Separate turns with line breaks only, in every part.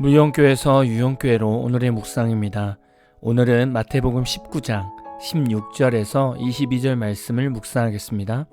무용교에서 유용교회로 오늘의 묵상입니다. 오늘은 마태복음 19장 16절에서 22절 말씀을 묵상하겠습니다.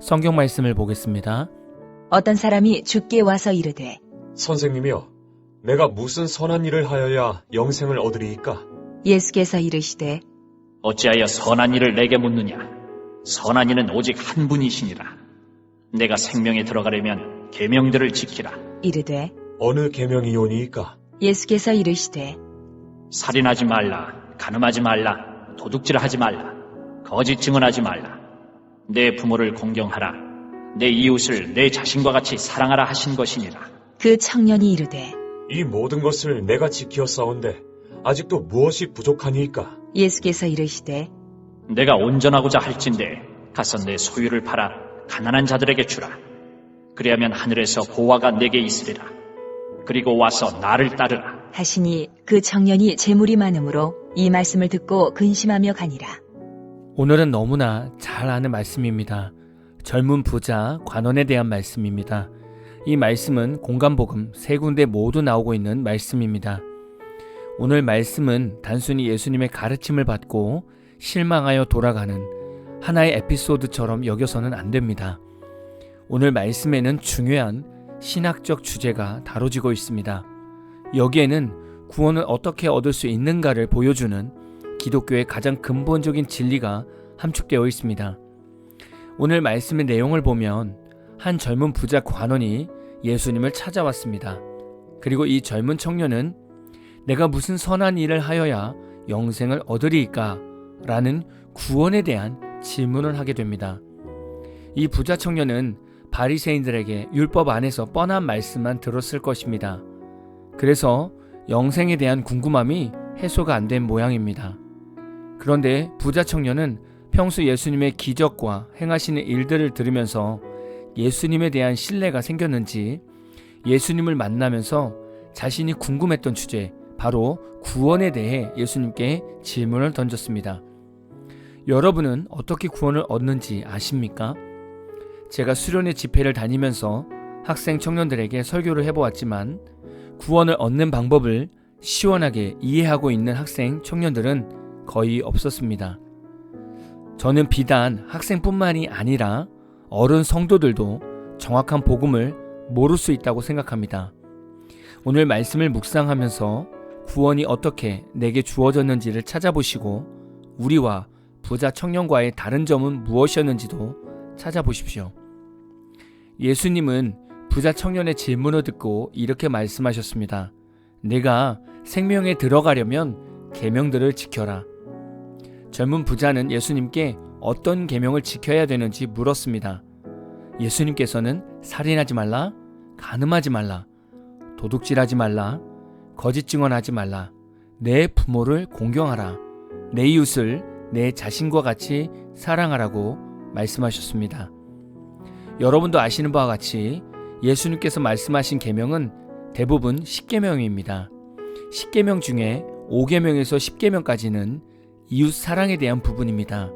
성경 말씀을 보겠습니다.
어떤 사람이 주께 와서 이르되
선생님이여, 내가 무슨 선한 일을 하여야 영생을 얻으리이까?
예수께서 이르시되
어찌하여 선한 일을 내게 묻느냐? 선한 이는 오직 한 분이시니라. 내가 생명에 들어가려면 계명들을 지키라.
이르되
어느 계명이오니이까?
예수께서 이르시되
살인하지 말라, 간음하지 말라, 도둑질하지 말라, 거짓 증언하지 말라. 내 부모를 공경하라. 내 이웃을 내 자신과 같이 사랑하라 하신 것이니라.
그 청년이 이르되
이 모든 것을 내가 지키어 싸운데 아직도 무엇이 부족하니이까?
예수께서 이르시되
내가 온전하고자 할진대 가서 내 소유를 팔아 가난한 자들에게 주라. 그리하면 하늘에서 보화가 내게 있으리라. 그리고 와서 나를 따르라.
하시니 그 청년이 재물이 많으므로 이 말씀을 듣고 근심하며 가니라
오늘은 너무나 잘 아는 말씀입니다. 젊은 부자 관원에 대한 말씀입니다. 이 말씀은 공간복음 세 군데 모두 나오고 있는 말씀입니다. 오늘 말씀은 단순히 예수님의 가르침을 받고 실망하여 돌아가는 하나의 에피소드처럼 여겨서는 안 됩니다. 오늘 말씀에는 중요한 신학적 주제가 다뤄지고 있습니다. 여기에는 구원을 어떻게 얻을 수 있는가를 보여주는 기독교의 가장 근본적인 진리가 함축되어 있습니다. 오늘 말씀의 내용을 보면 한 젊은 부자 관원이 예수님을 찾아왔습니다. 그리고 이 젊은 청년은 내가 무슨 선한 일을 하여야 영생을 얻으리이까? 라는 구원에 대한 질문을 하게 됩니다. 이 부자 청년은 바리새인들에게 율법 안에서 뻔한 말씀만 들었을 것입니다. 그래서 영생에 대한 궁금함이 해소가 안 된 모양입니다. 그런데 부자 청년은 평소 예수님의 기적과 행하시는 일들을 들으면서 예수님에 대한 신뢰가 생겼는지 예수님을 만나면서 자신이 궁금했던 주제, 바로 구원에 대해 예수님께 질문을 던졌습니다. 여러분은 어떻게 구원을 얻는지 아십니까? 제가 수련회 집회를 다니면서 학생 청년들에게 설교를 해보았지만 구원을 얻는 방법을 시원하게 이해하고 있는 학생 청년들은 거의 없었습니다. 저는 비단 학생뿐만이 아니라 어른 성도들도 정확한 복음을 모를 수 있다고 생각합니다. 오늘 말씀을 묵상하면서 구원이 어떻게 내게 주어졌는지를 찾아보시고 우리와 부자 청년과의 다른 점은 무엇이었는지도 찾아보십시오. 예수님은 부자 청년의 질문을 듣고 이렇게 말씀하셨습니다. 내가 생명에 들어가려면 계명들을 지켜라. 젊은 부자는 예수님께 어떤 계명을 지켜야 되는지 물었습니다. 예수님께서는 살인하지 말라, 간음하지 말라, 도둑질하지 말라, 거짓 증언하지 말라, 내 부모를 공경하라, 내 이웃을 내 자신과 같이 사랑하라고 말씀하셨습니다. 여러분도 아시는 바와 같이 예수님께서 말씀하신 계명은 대부분 10계명입니다. 10계명 중에 5계명에서 10계명까지는 이웃 사랑에 대한 부분입니다.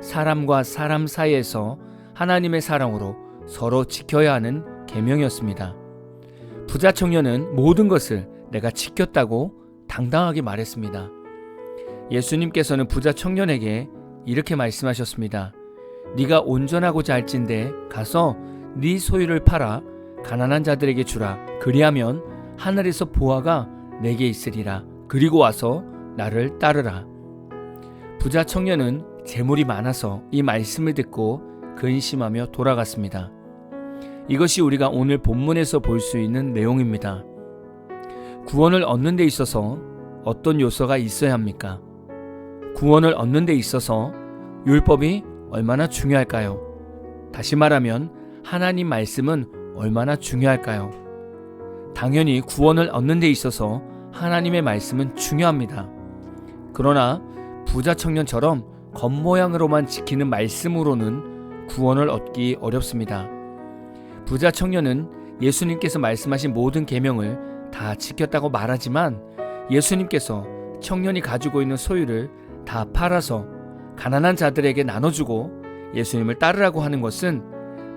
사람과 사람 사이에서 하나님의 사랑으로 서로 지켜야 하는 계명이었습니다. 부자 청년은 모든 것을 내가 지켰다고 당당하게 말했습니다. 예수님께서는 부자 청년에게 이렇게 말씀하셨습니다. 네가 온전하고자 할진대 가서 네 소유를 팔아 가난한 자들에게 주라. 그리하면 하늘에서 보화가 내게 있으리라. 그리고 와서 나를 따르라. 부자 청년은 재물이 많아서 이 말씀을 듣고 근심하며 돌아갔습니다. 이것이 우리가 오늘 본문에서 볼 수 있는 내용입니다. 구원을 얻는 데 있어서 어떤 요소가 있어야 합니까? 구원을 얻는 데 있어서 율법이 얼마나 중요할까요? 다시 말하면 하나님 말씀은 얼마나 중요할까요? 당연히 구원을 얻는 데 있어서 하나님의 말씀은 중요합니다. 그러나 부자 청년처럼 겉모양으로만 지키는 말씀으로는 구원을 얻기 어렵습니다. 부자 청년은 예수님께서 말씀하신 모든 계명을 다 지켰다고 말하지만 예수님께서 청년이 가지고 있는 소유를 다 팔아서 가난한 자들에게 나눠주고 예수님을 따르라고 하는 것은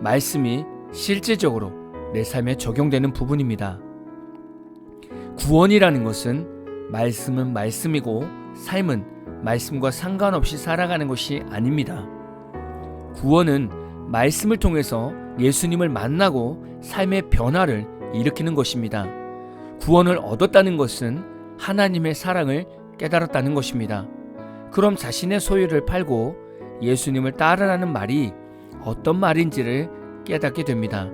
말씀이 실제적으로 내 삶에 적용되는 부분입니다. 구원이라는 것은 말씀은 말씀이고 삶은 말씀과 상관없이 살아가는 것이 아닙니다. 구원은 말씀을 통해서 예수님을 만나고 삶의 변화를 일으키는 것입니다. 구원을 얻었다는 것은 하나님의 사랑을 깨달았다는 것입니다. 그럼 자신의 소유를 팔고 예수님을 따르라는 말이 어떤 말인지를 깨닫게 됩니다.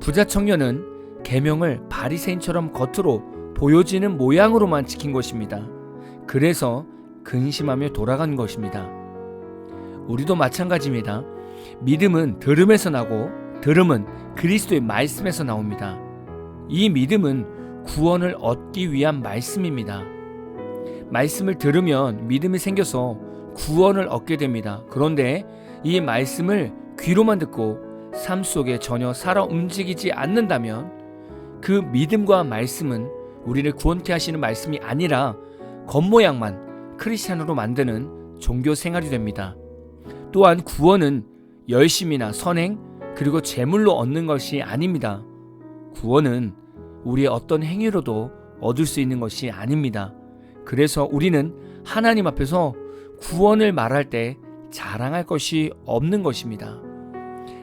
부자 청년은 계명을 바리새인처럼 겉으로 보여지는 모양으로만 지킨 것입니다. 그래서 근심하며 돌아간 것입니다. 우리도 마찬가지입니다. 믿음은 들음에서 나고 들음은 그리스도의 말씀에서 나옵니다. 이 믿음은 구원을 얻기 위한 말씀입니다. 말씀을 들으면 믿음이 생겨서 구원을 얻게 됩니다. 그런데 이 말씀을 귀로만 듣고 삶 속에 전혀 살아 움직이지 않는다면 그 믿음과 말씀은 우리를 구원케 하시는 말씀이 아니라 겉모양만 크리스찬으로 만드는 종교 생활이 됩니다. 또한 구원은 열심이나 선행 그리고 재물로 얻는 것이 아닙니다. 구원은 우리의 어떤 행위로도 얻을 수 있는 것이 아닙니다. 그래서 우리는 하나님 앞에서 구원을 말할 때 자랑할 것이 없는 것입니다.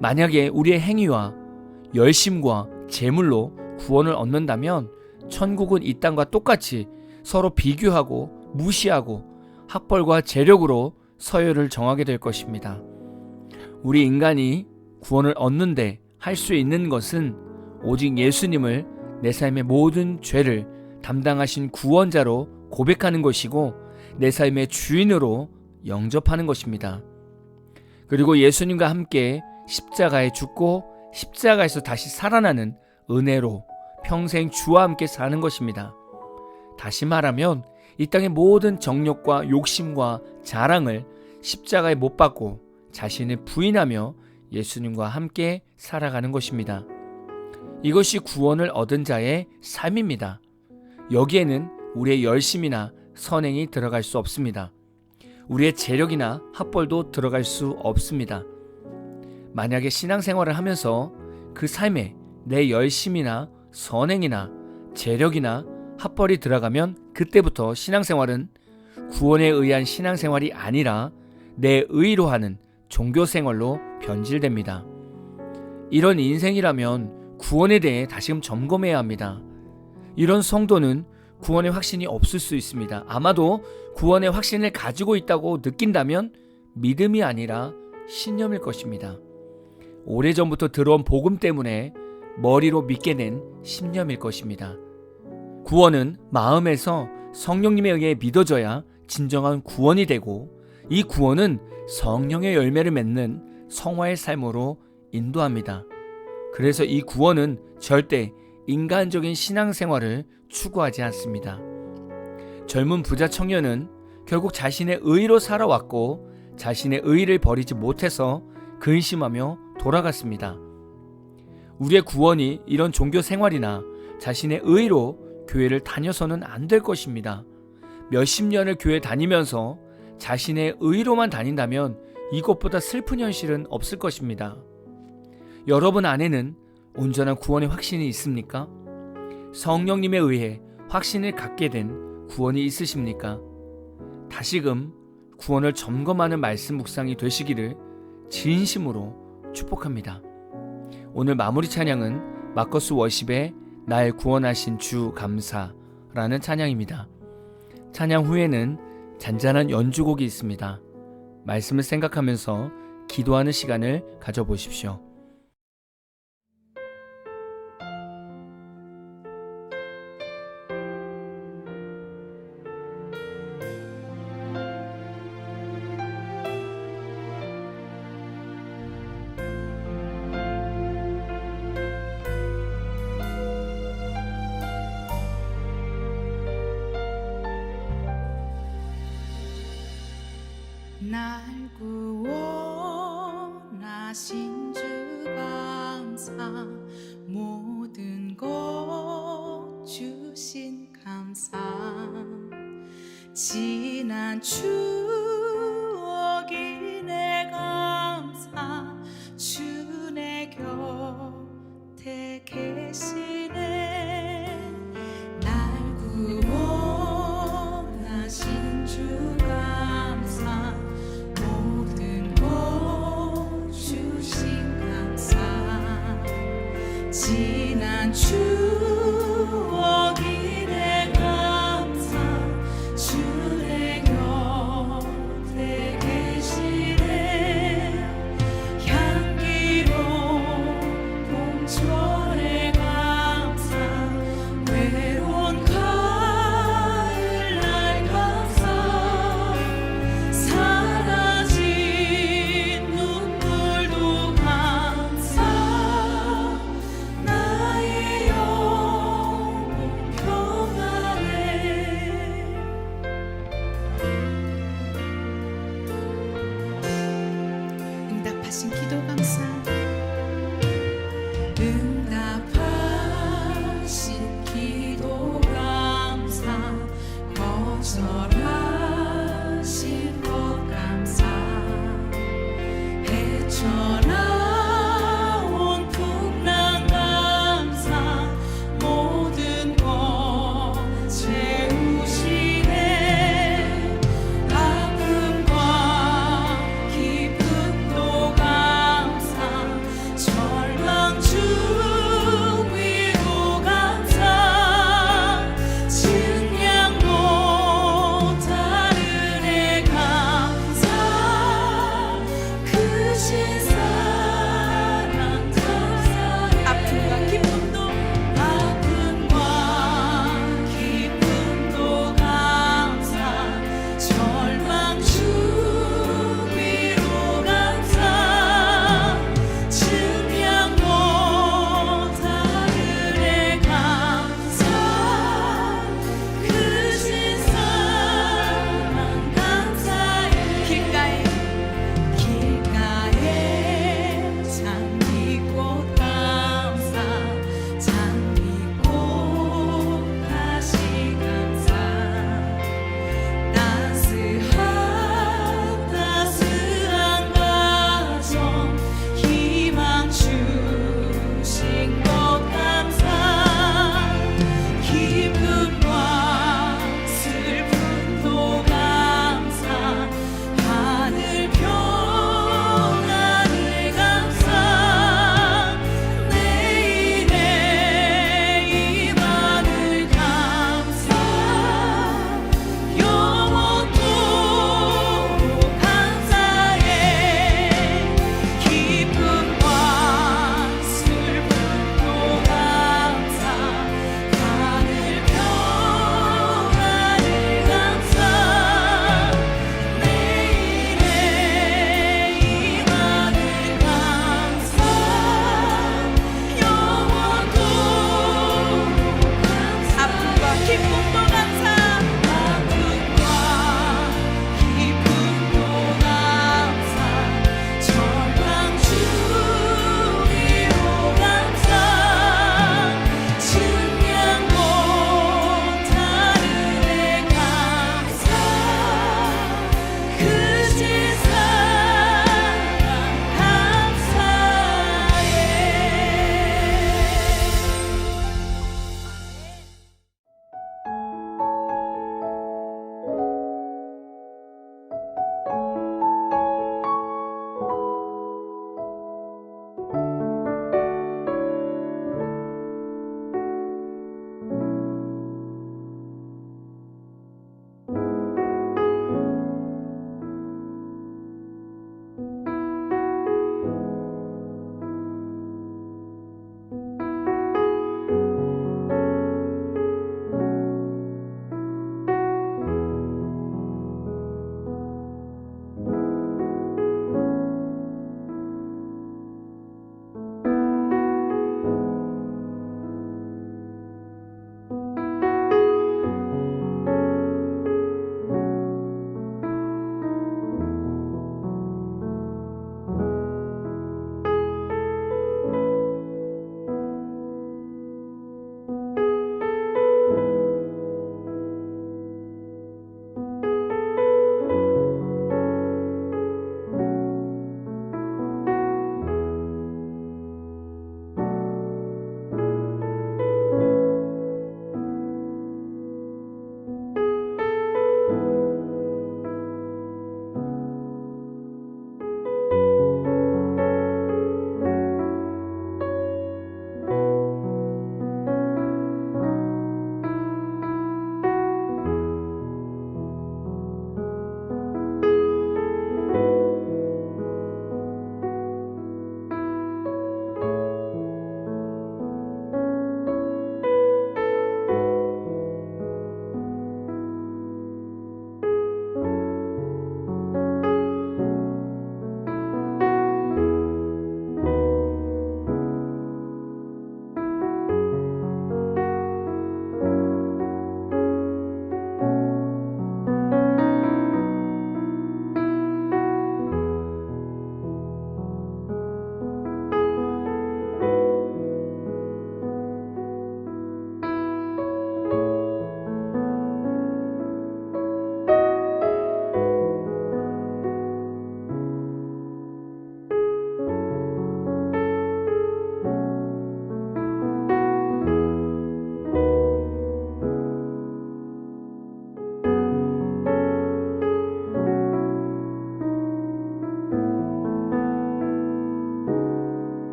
만약에 우리의 행위와 열심과 재물로 구원을 얻는다면 천국은 이 땅과 똑같이 서로 비교하고 무시하고 학벌과 재력으로 서열을 정하게 될 것입니다. 우리 인간이 구원을 얻는데 할 수 있는 것은 오직 예수님을 내 삶의 모든 죄를 담당하신 구원자로 고백하는 것이고 내 삶의 주인으로 영접하는 것입니다. 그리고 예수님과 함께 십자가에 죽고 십자가에서 다시 살아나는 은혜로 평생 주와 함께 사는 것입니다. 다시 말하면 이 땅의 모든 정욕과 욕심과 자랑을 십자가에 못 박고 자신을 부인하며 예수님과 함께 살아가는 것입니다. 이것이 구원을 얻은 자의 삶입니다. 여기에는 우리의 열심이나 선행이 들어갈 수 없습니다. 우리의 재력이나 학벌도 들어갈 수 없습니다. 만약에 신앙생활을 하면서 그 삶에 내 열심이나 선행이나 재력이나 학벌이 들어가면 그때부터 신앙생활은 구원에 의한 신앙생활이 아니라 내 의로 하는 종교생활로 변질됩니다. 이런 인생이라면 구원에 대해 다시금 점검해야 합니다. 이런 성도는 구원의 확신이 없을 수 있습니다. 아마도 구원의 확신을 가지고 있다고 느낀다면 믿음이 아니라 신념일 것입니다. 오래전부터 들어온 복음 때문에 머리로 믿게 된 신념일 것입니다. 구원은 마음에서 성령님에 의해 믿어져야 진정한 구원이 되고 이 구원은 성령의 열매를 맺는 성화의 삶으로 인도합니다. 그래서 이 구원은 절대 인간적인 신앙생활을 추구하지 않습니다. 젊은 부자 청년은 결국 자신의 의로 살아왔고 자신의 의를 버리지 못해서 근심하며 돌아갔습니다. 우리의 구원이 이런 종교 생활이나 자신의 의로 교회를 다녀서는 안 될 것입니다. 몇십 년을 교회 다니면서 자신의 의로만 다닌다면 이것보다 슬픈 현실은 없을 것입니다. 여러분 안에는 온전한 구원의 확신이 있습니까? 성령님에 의해 확신을 갖게 된 구원이 있으십니까? 다시금 구원을 점검하는 말씀 묵상이 되시기를 진심으로 축복합니다. 오늘 마무리 찬양은 마커스 워십의 날 구원하신 주 감사라는 찬양입니다. 찬양 후에는 잔잔한 연주곡이 있습니다. 말씀을 생각하면서 기도하는 시간을 가져보십시오.
지난 추억이 내 감사 주 내 곁에 계시네. 날 구원하신 주 감사 모든 것 주신 감사. 지난 추억이 내